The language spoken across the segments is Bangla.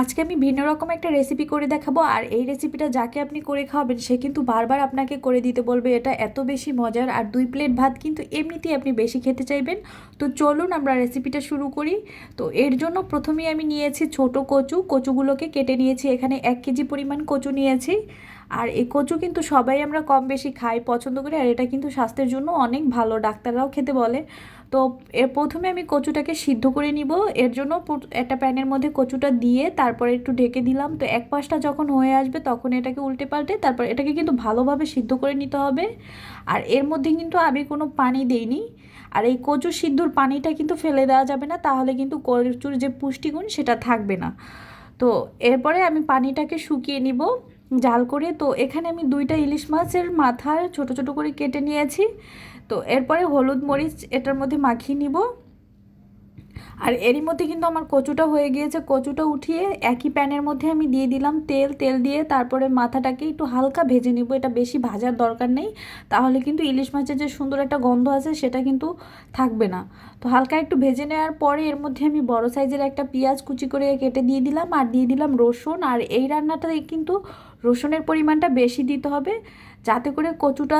আজকে আমি ভিন্ন রকম একটা রেসিপি করে দেখাবো, আর এই রেসিপিটা যাকে আপনি করে খাওয়াবেন, সে কিন্তু বারবার আপনাকে করে দিতে বলবে, এটা এত বেশি মজার। আর দুই প্লেট ভাত কিন্তু এমনিতেই আপনি বেশি খেতে চাইবেন। তো চলুন আমরা রেসিপিটা শুরু করি। তো এর জন্য প্রথমেই আমি নিয়েছি ছোট কচু। কচুগুলোকে কেটে নিয়েছি, এখানে এক কেজি পরিমাণ কচু নিয়েছি। আর এই কচু কিন্তু সবাই আমরা কম বেশি খাই পছন্দ করি, আর এটা কিন্তু স্বাস্থ্যের জন্য অনেক ভালো, ডাক্তাররাও খেতে বলে। তো এর প্রথমে আমি কচুটাকে সিদ্ধ করে নিব। এর জন্য একটা প্যানের মধ্যে কচুটা দিয়ে তারপরে একটু ঢেকে দিলাম। তো এক পাশটা যখন হয়ে আসবে তখন এটাকে উল্টে পাল্টে তারপর এটাকে কিন্তু ভালোভাবে সিদ্ধ করে নিতে হবে। আর এর মধ্যে কিন্তু আমি কোনো পানি দেইনি। আর এই কচু সিদ্ধুর পানিটা কিন্তু ফেলে দেওয়া যাবে না, তাহলে কিন্তু কচুর যে পুষ্টিগুণ সেটা থাকবে না। তো এরপরে আমি পানিটাকে শুকিয়ে নিব জাল করে। তো এখানে আমি দুইটা ইলিশ মাছের মাথা ছোট ছোট করে কেটে নিয়েছি। তো এরপরে হলুদ মরিচ এটার মধ্যে মাখিয়ে নিব। আর এরই মধ্যে কিন্তু আমার কচুটা হয়ে গিয়েছে। কচুটা উঠিয়ে একই প্যানের মধ্যে আমি দিয়ে দিলাম তেল। তেল দিয়ে তারপরে মাথাটাকে একটু হালকা ভেজে নিব। এটা বেশি ভাজার দরকার নেই। তাহলে কিন্তু ইলিশ মাছের যে সুন্দর একটা গন্ধ আছে, সেটা কিন্তু থাকবে না। তো হালকা একটু ভেজে নেওয়ার পরে এর মধ্যে আমি বড় সাইজের একটা পেঁয়াজ কুচি করে কেটে দিয়ে দিলাম আর দিয়ে দিলাম রসুন। আর এই রান্নাটা কিন্তু রসুনের পরিমাণটা বেশি দিতে হবে। যাতে করে কচুটা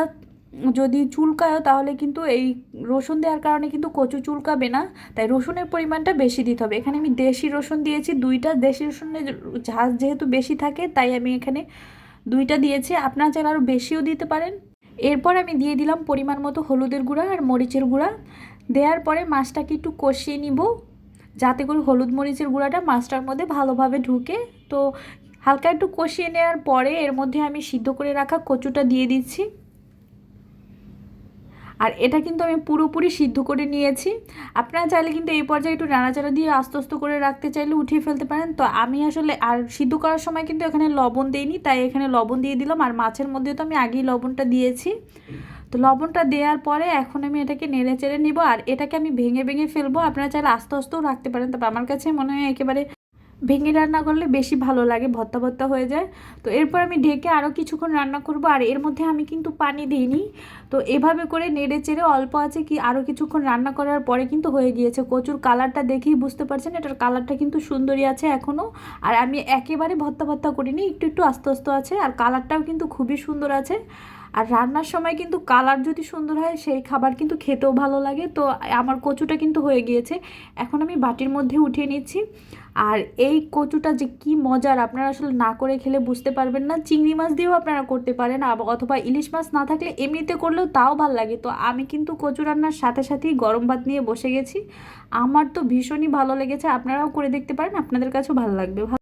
যদি চুলকায়ও তাহলে কিন্তু এই রসুন দেওয়ার কারণে কিন্তু কচু চুলকাবে না। তাই রসুনের পরিমাণটা বেশি দিতে হবে। এখানে আমি দেশি রসুন দিয়েছি, দুইটা দেশি রসুনের ঝাঁজ যেহেতু বেশি থাকে, তাই আমি এখানে দুইটা দিয়েছি। আপনারা চাইলে আরও বেশিও দিতে পারেন। এরপর আমি দিয়ে দিলাম পরিমাণ মতো হলুদের গুঁড়া আর মরিচের গুঁড়া। দেওয়ার পরে মাছটাকে একটু কষিয়ে নিব, যাতে করে হলুদ মরিচের গুঁড়াটা মাছটার মধ্যে ভালোভাবে ঢুকে। তো হালকা একটু কষিয়ে নেওয়ার পরে এর মধ্যে আমি সিদ্ধ করে রাখা কচুটা দিয়ে দিচ্ছি। আর এটা কিন্তু আমি পুরোপুরি সিদ্ধ করে নিয়েছি। আপনারা চাইলে কিন্তু এই পর্যায়ে একটু নাড়াচাড়া দিয়ে আস্তে আস্তে করে রাখতে চাইলে উঠিয়ে ফেলতে পারেন। তো আমি আসলে আর সিদ্ধ করার সময় কিন্তু এখানে লবণ দিইনি, তাই এখানে লবণ দিয়ে দিলাম। আর মাছের মধ্যে তো আমি আগেই লবণটা দিয়েছি। তো লবণটা দেওয়ার পরে এখন আমি এটাকে নেড়ে চেড়ে নিব। আর এটাকে আমি ভেঙে ভেঙে ফেলব। আপনারা চাইলে আস্তে আস্তেও রাখতে পারেন। তবে আমার কাছে মনে হয় একেবারে ভেঙে রান্না করলে বেশি ভালো লাগে ভত্তা ভত্তা হয়ে যায়। তো এরপর আমি ঢেকে আরও কিছুক্ষণ রান্না করব। আর এর মধ্যে আমি কিন্তু পানি দিইনি। তো এভাবে করে নেড়ে চেড়ে অল্প আছে কি আরও কিছুক্ষণ রান্না করার পরে কিন্তু হয়ে গিয়েছে। কচুর কালারটা দেখেই বুঝতে পারছেন, এটার কালারটা কিন্তু সুন্দরই আছে এখনও আর আমি একেবারে ভত্তা ভত্তা করিনি, একটু একটু আস্তে আস্তে আছে। আর কালারটাও কিন্তু খুবই সুন্দর আছে। আর রান্নার সময় কিন্তু কালার যদি সুন্দর হয়, সেই খাবার কিন্তু খেতেও ভালো লাগে। তো আমার কচুটা কিন্তু হয়ে গিয়েছে। এখন আমি বাটির মধ্যে উঠিয়ে নিচ্ছি। আর এই কচুটা যে কি মজার, আপনারা আসলে না করে খেলে বুঝতে পারবেন না। চিংড়ি মাছ দিয়েও আপনারা করতে পারেন অথবা ইলিশ মাছ না থাকলে এমনিতে করলেও তাও ভালো লাগে। তো আমি কিন্তু কচু রান্নার সাথে সাথেই গরম ভাত নিয়ে বসে গেছি। আমার তো ভীষণই ভালো লেগেছে। আপনারাও করে দেখতে পারেন, আপনাদের কাছেও ভালো লাগবে।